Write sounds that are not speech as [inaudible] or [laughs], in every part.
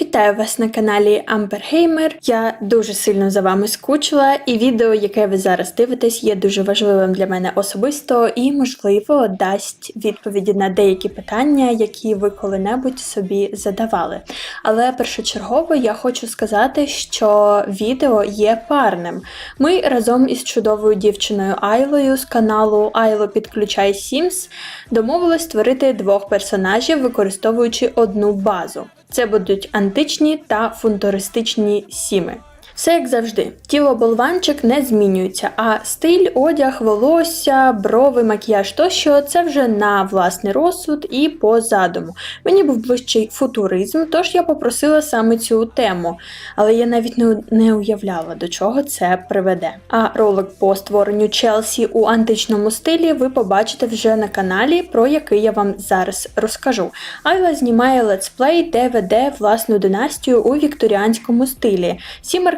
Вітаю вас на каналі Gamer. Я дуже сильно за вами скучила, і відео, яке ви зараз дивитесь, є дуже важливим для мене особисто і, можливо, дасть відповіді на деякі питання, які ви коли-небудь собі задавали. Але першочергово я хочу сказати, що відео є парним. Ми разом із чудовою дівчиною Айлою з каналу Айло Підключай Sims домовились створити двох персонажів, використовуючи одну базу. Це будуть античні та фунтуристичні сіми. Все як завжди, тіло болванчик не змінюється, а стиль, одяг, волосся, брови, макіяж тощо це вже на власний розсуд і по задуму. Мені був ближчий футуризм, тож я попросила саме цю тему, але я навіть не, уявляла, до чого це приведе. А ролик по створенню Челсі у античному стилі ви побачите вже на каналі, про який я вам зараз розкажу. Айла знімає летсплей, де веде власну династію у вікторіанському стилі.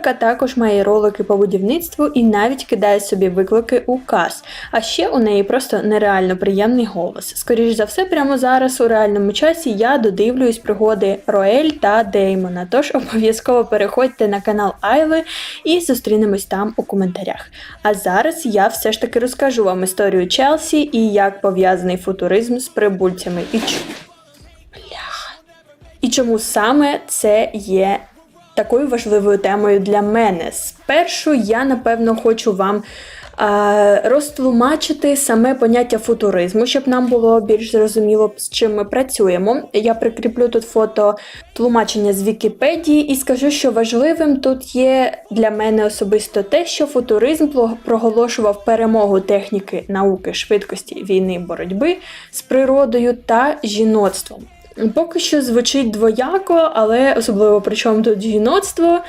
Сімерка також має ролики по будівництву і навіть кидає собі виклики у кас. А ще у неї просто нереально приємний голос. Скоріш за все, прямо зараз у реальному часі я додивлююсь пригоди Роель та Деймона. Тож обов'язково переходьте на канал Айли і зустрінемось там у коментарях. А зараз я все ж таки розкажу вам історію Челсі і як пов'язаний футуризм з прибульцями. І. І чому саме це є такою важливою темою для мене. Спершу я, напевно, хочу вам е, розтлумачити саме поняття футуризму, щоб нам було більш зрозуміло, з чим ми працюємо. Я прикріплю тут фото тлумачення з Вікіпедії і скажу, що важливим тут є для мене особисто те, що футуризм проголошував перемогу техніки науки, швидкості війни, боротьби з природою та жіноцтвом. Поки що звучить двояко, але особливо при чому тут юноцтво.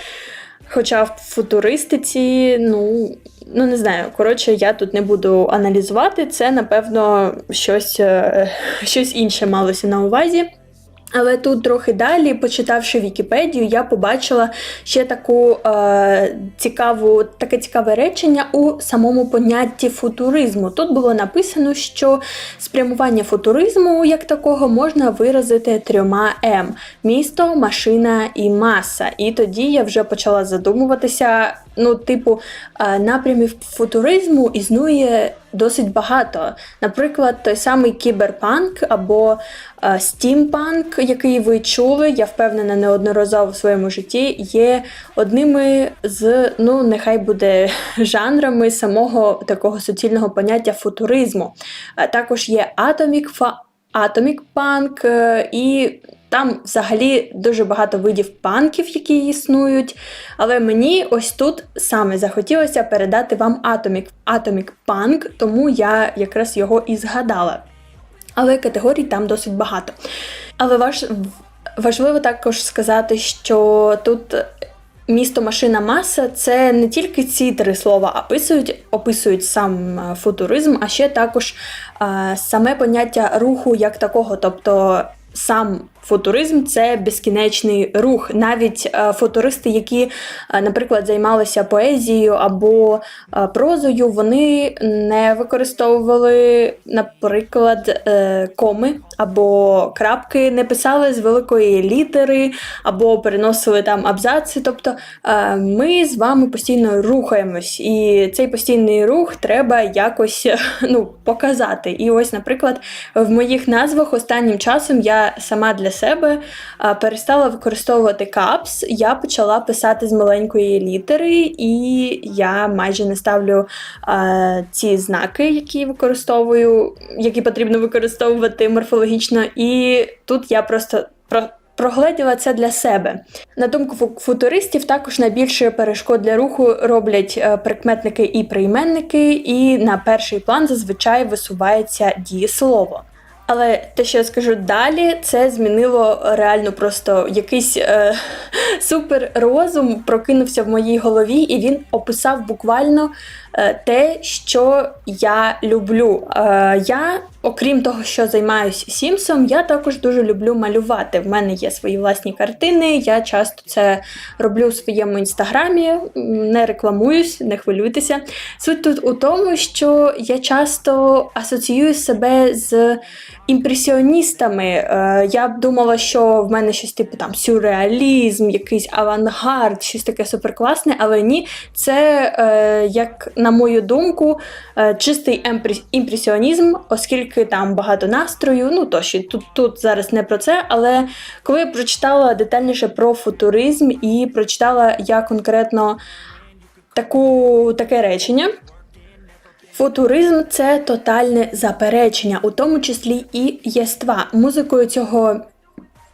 Хоча в футуристиці, ну, ну не знаю, коротше, я тут не буду аналізувати, це, напевно, щось, е, щось інше малося на увазі. Але тут трохи далі, почитавши Вікіпедію, я побачила ще таку е, цікаву, таке цікаве речення у самому понятті футуризму. Тут було написано, що спрямування футуризму як такого можна виразити трьома М: місто, машина і маса. І тоді я вже почала задумуватися. Ну, типу, е, напрямів футуризму існує досить багато. Наприклад, той самий кіберпанк або е, стімпанк, який ви чули, я впевнена, неодноразово в своєму житті, є одними з, ну, нехай буде [laughs] жанрами самого такого суцільного поняття футуризму. Е, також є атомік Atomic Punk і там взагалі дуже багато видів панків, які існують. Але мені ось тут саме захотілося передати вам Atomic, Atomic Punk, тому я якраз його і згадала. Але категорій там досить багато. Але важ, важливо також сказати, що тут. Місто машина маса це не тільки ці три слова описують, описують сам футуризм, а ще також а, саме поняття руху як такого, тобто сам Футуризм це безкінечний рух. Навіть е, футуристи, які, е, наприклад, займалися поезією або е, прозою, вони не використовували, наприклад, коми або крапки, не писали з великої літери, або переносили там абзаци. Тобто ми з вами постійно рухаємось, і цей постійний рух треба якось ну, показати. І ось, наприклад, в моїх назвах останнім часом я сама для себе перестала використовувати капс, я почала писати з маленької літери, і я майже не ставлю ці знаки, які використовую, які потрібно використовувати морфологічно. І тут я просто про. Прогледіла це для себе. На думку футуристів, також найбільше перешкод для руху роблять е, прикметники і прийменники, і на перший план зазвичай висувається дієслово. Але те, що я скажу далі, це змінило реально просто якийсь е, [laughs] супер розум прокинувся в моїй голові, і він описав буквально е, те, що я люблю. Е, Я окрім того, що займаюся Сімсом, я також дуже люблю малювати. В мене є свої власні картини. Я часто це роблю у своєму інстаграмі, не рекламуюсь, не хвилюйтеся. Суть тут у тому, що я часто асоціюю себе з імпресіоністами. Е, Я б думала, що в мене щось типу там сюрреалізм, якийсь авангард, щось таке суперкласне, але ні, це, е, як на мою думку, е, чистий імпресіонізм, оскільки там багато настрою. Ну тощо тут, тут зараз не про це. Але коли я прочитала детальніше про футуризм і прочитала я конкретно таку, таке речення. Футуризм це тотальне заперечення, у тому числі і єства. Музикою цього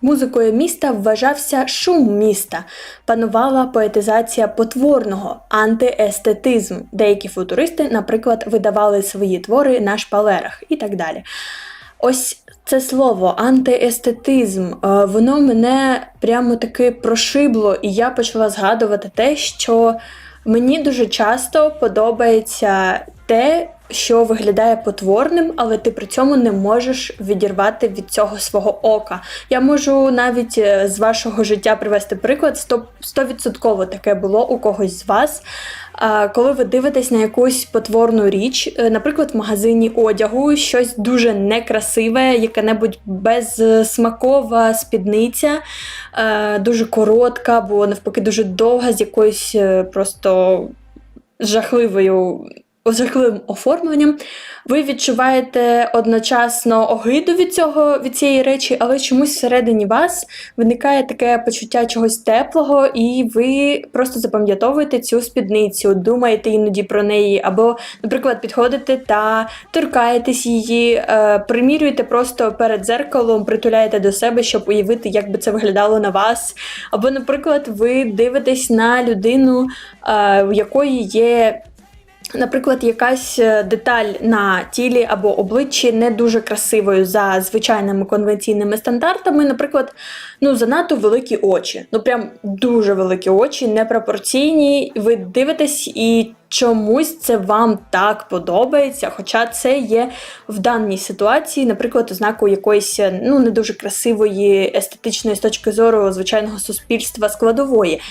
музикою міста вважався шум міста, панувала поетизація потворного, антиестетизм. Деякі футуристи, наприклад, видавали свої твори на шпалерах і так далі. Ось це слово антиестетизм, е, воно мене прямо таки прошибло, і я почала згадувати те, що мені дуже часто подобається те, що виглядає потворним, але ти при цьому не можеш відірвати від цього свого ока. Я можу навіть е, з вашого життя привести приклад, сто- 100% таке було у когось з вас. Коли ви дивитесь на якусь потворну річ, е, наприклад, в магазині одягу, щось дуже некрасиве, яка-небудь безсмакова спідниця, е, дуже коротка, або навпаки дуже довга, з якоюсь просто жахливою. Жахливим оформленням, ви відчуваєте одночасно огиду від цього від цієї речі, але чомусь всередині вас виникає таке почуття чогось теплого, і ви просто запам'ятовуєте цю спідницю, думаєте іноді про неї, або, наприклад, підходите та торкаєтесь її, е, примірюєте просто перед дзеркалом, притуляєте до себе, щоб уявити, як би це виглядало на вас. Або, наприклад, ви дивитесь на людину, е, в якої є. Наприклад, якась е, деталь на тілі або обличчі не дуже красивою за звичайними конвенційними стандартами. Наприклад, ну занадто великі очі. Ну прям дуже великі очі, непропорційні. Ви дивитесь і чомусь це вам так подобається. Хоча це є в даній ситуації, наприклад, ознакою якоїсь е, ну не дуже красивої естетичної з точки зору звичайного суспільства складової.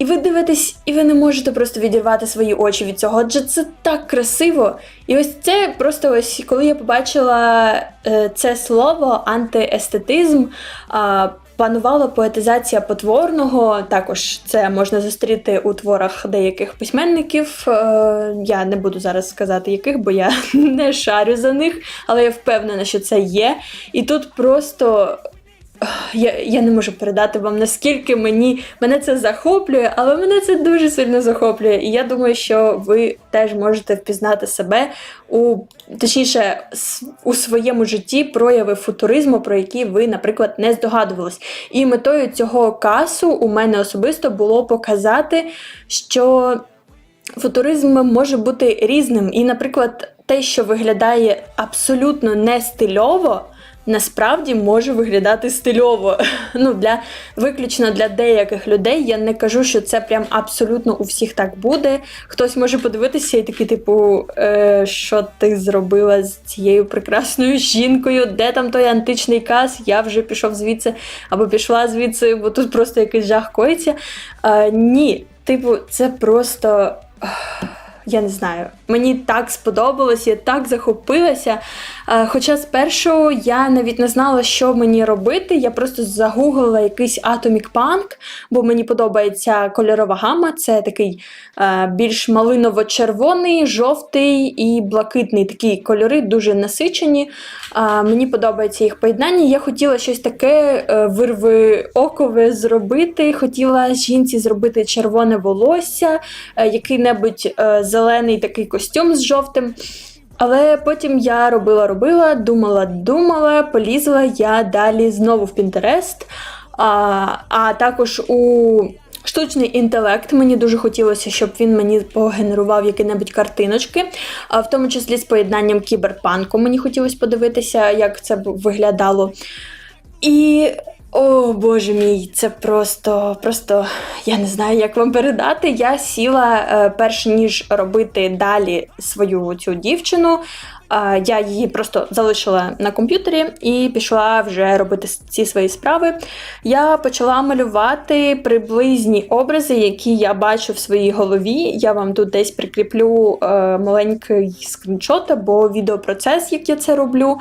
І ви дивитесь, і ви не можете просто відірвати свої очі від цього, адже це так красиво. І ось це просто ось коли я побачила е, це слово антиестетизм. Панувала поетизація потворного. Також це можна зустріти у творах деяких письменників. Е, Я не буду зараз сказати яких, бо я [laughs] не шарю за них, але я впевнена, що це є. І тут просто я, я не можу передати вам, наскільки мені мене це захоплює, але мене це дуже сильно захоплює. І я думаю, що ви теж можете впізнати себе у точніше у своєму житті прояви футуризму, про які ви, наприклад, не здогадувались. І метою цього касу у мене особисто було показати, що футуризм може бути різним. І, наприклад, те, що виглядає абсолютно не стильово, насправді може виглядати стильово. [laughs] Ну, для, виключно для деяких людей. Я не кажу, що це прям абсолютно у всіх так буде. Хтось може подивитися і такий, типу, е, що ти зробила з цією прекрасною жінкою, де там той античний каз, я вже пішов звідси, або пішла звідси, бо тут просто якийсь жах коїться. Е, ні, типу, це просто. Я не знаю, мені так сподобалось, я так захопилася. Е, Хоча спершу я навіть не знала, що мені робити. Я просто загуглила якийсь Atomic Punk, бо мені подобається кольорова гама. Це такий е, більш малиново-червоний, жовтий і блакитний. Такі кольори дуже насичені. Е, Мені подобається їх поєднання. Я хотіла щось таке е, вирви-окове зробити. Хотіла жінці зробити червоне волосся, який-небудь зелений такий костюм з жовтим. Але потім я робила, робила, думала, думала, полізла я далі знову в Pinterest, а, а також у штучний інтелект. Мені дуже хотілося, щоб він мені погенерував які-небудь картиночки, а в тому числі з поєднанням кіберпанку. Мені хотілося подивитися, як це виглядало. І о боже мій, це просто, просто я не знаю, як вам передати. Я сіла, е, перш ніж робити далі свою цю дівчину. Я її просто залишила на комп'ютері і пішла вже робити ці свої справи. Я почала малювати приблизні образи, які я бачу в своїй голові. Я вам тут десь прикріплю е, маленький скріншот або відеопроцес, як я це роблю.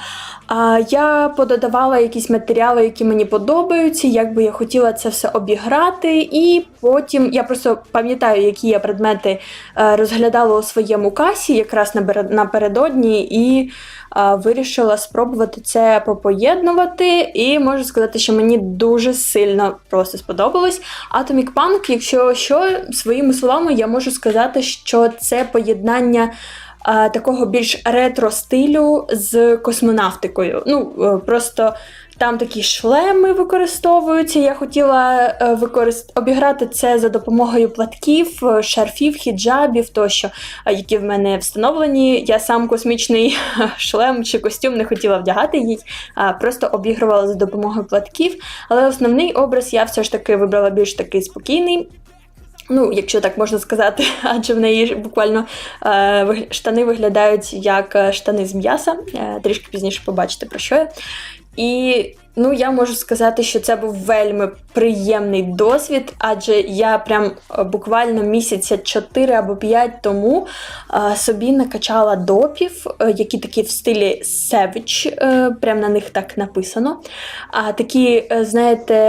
Я пододавала якісь матеріали, які мені подобаються, як би я хотіла це все обіграти. І потім я просто пам'ятаю, які я предмети е, розглядала у своєму касі, якраз напередодні, і а, вирішила спробувати це попоєднувати. І можу сказати, що мені дуже сильно просто сподобалось. Atomic Punk, якщо що, своїми словами, я можу сказати, що це поєднання. Такого більш ретро стилю з космонавтикою. Ну, е, просто там такі шлеми використовуються. Я хотіла е, використ... обіграти це за допомогою платків, е, шарфів, хіджабів тощо, е, які в мене встановлені. Я сам космічний [laughs] шлем чи костюм не хотіла вдягати їй, а просто обігрувала за допомогою платків. Але основний образ я все ж таки вибрала більш такий спокійний. Ну, якщо так можна сказати, [laughs] адже в неї буквально е, штани виглядають як штани з м'яса. Е, трішки пізніше побачите про що я. І ну, я можу сказати, що це був вельми приємний досвід, адже я прям е, буквально місяця 4 або 5 тому е, собі накачала допів, е, які такі в стилі е, прям на них так написано. А такі, знаєте,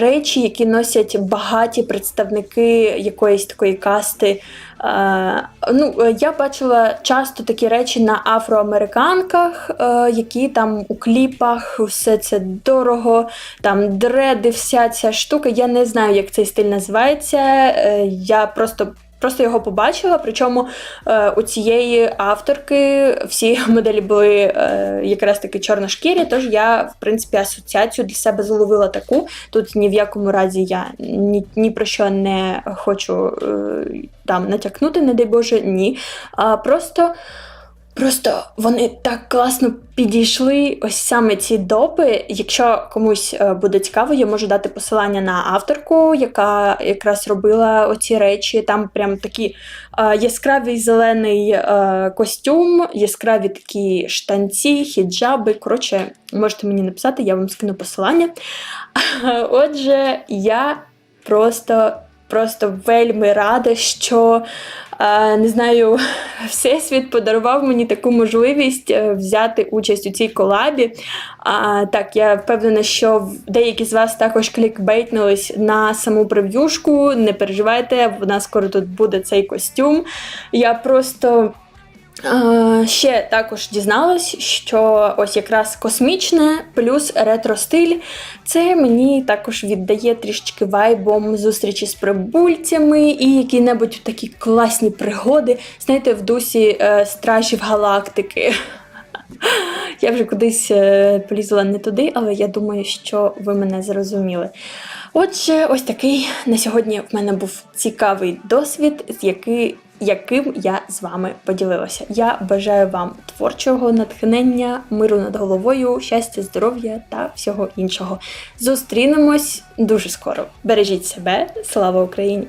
речі, які носять багаті представники якоїсь такої касти. Е, ну, е, я бачила часто такі речі на афроамериканках, е, які там у кліпах все це дорого, там дреди, вся ця штука. Я не знаю, як цей стиль називається. Я просто. Просто його побачила, причому е, у цієї авторки всі [laughs] моделі були е, якраз таки чорношкірі, тож я, в принципі, асоціацію для себе зловила таку. Тут ні в якому разі я ні, ні про що не хочу е, там натякнути, не дай Боже, ні. А просто. Просто вони так класно підійшли, ось саме ці допи. Якщо комусь е, буде цікаво, я можу дати посилання на авторку, яка якраз робила оці речі. Там прям такі е, яскравий зелений е, костюм, яскраві такі штанці, хіджаби. Коротше, можете мені написати, я вам скину посилання. [laughs] Отже, я просто, просто вельми рада, що. Е, Не знаю, [laughs] Всесвіт подарував мені таку можливість е, взяти участь у цій колабі. А, так, я впевнена, що деякі з вас також клікбейтнулись на саму прев'юшку. Не переживайте, в нас скоро тут буде цей костюм. Я просто. Ще також дізналась, що ось якраз космічне плюс ретро-стиль. Це мені також віддає трішечки вайбом зустрічі з прибульцями і які-небудь такі класні пригоди, знаєте, в дусі е, стражів галактики. [laughs] Я вже кудись е, полізла не туди, але я думаю, що ви мене зрозуміли. Отже, ось такий на сьогодні в мене був цікавий досвід, з який, яким я з вами поділилася. Я бажаю вам творчого натхнення, миру над головою, щастя, здоров'я та всього іншого. Зустрінемось дуже скоро. Бережіть себе, слава Україні!